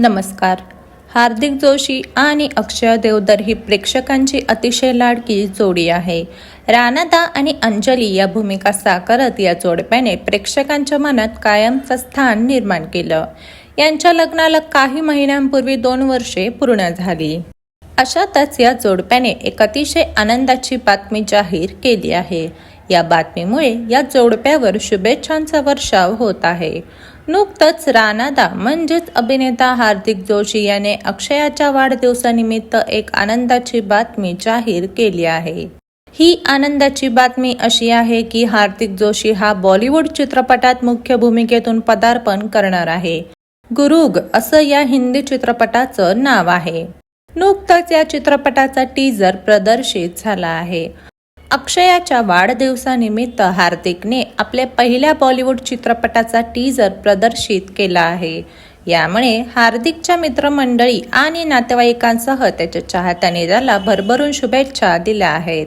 नमस्कार. हार्दिक जोशी आणि अक्षय देवधर ही प्रेक्षकांची अतिशय लाडकी जोडी आहे. रानादा आणि अंजली या भूमिका साकारत या जोडप्याने प्रेक्षकांच्या मनात कायमचं स्थान निर्माण केलं. यांच्या लग्नाला काही महिन्यांपूर्वी दोन वर्षे पूर्ण झाली. अशातच या जोडप्याने एक अतिशय आनंदाची बातमी जाहीर केली आहे. या बातमीमुळे या जोडप्यावर शुभेच्छांचा वर्षाव होत आहे. नुकतंच रानादा म्हणजेच अभिनेता हार्दिक जोशी याने अक्षयाच्या वाढदिवसानिमित्त एक आनंदाची बातमी जाहीर केली आहे. ही आनंदाची बातमी अशी आहे की हार्दिक जोशी हा बॉलिवूड चित्रपटात मुख्य भूमिकेतून पदार्पण करणार आहे. गुरुग असं या हिंदी चित्रपटाचं नाव आहे. नुकतंच या चित्रपटाचा टीजर प्रदर्शित झाला आहे. अक्षयाच्या वाढदिवसानिमित्त हार्दिकने आपल्या पहिल्या बॉलिवूड चित्रपटाचा टीजर प्रदर्शित केला आहे. यामुळे हार्दिकच्या मित्रमंडळी आणि नातेवाईकांसह त्याच्या चाहत्याने त्याला भरभरून शुभेच्छा दिल्या आहेत.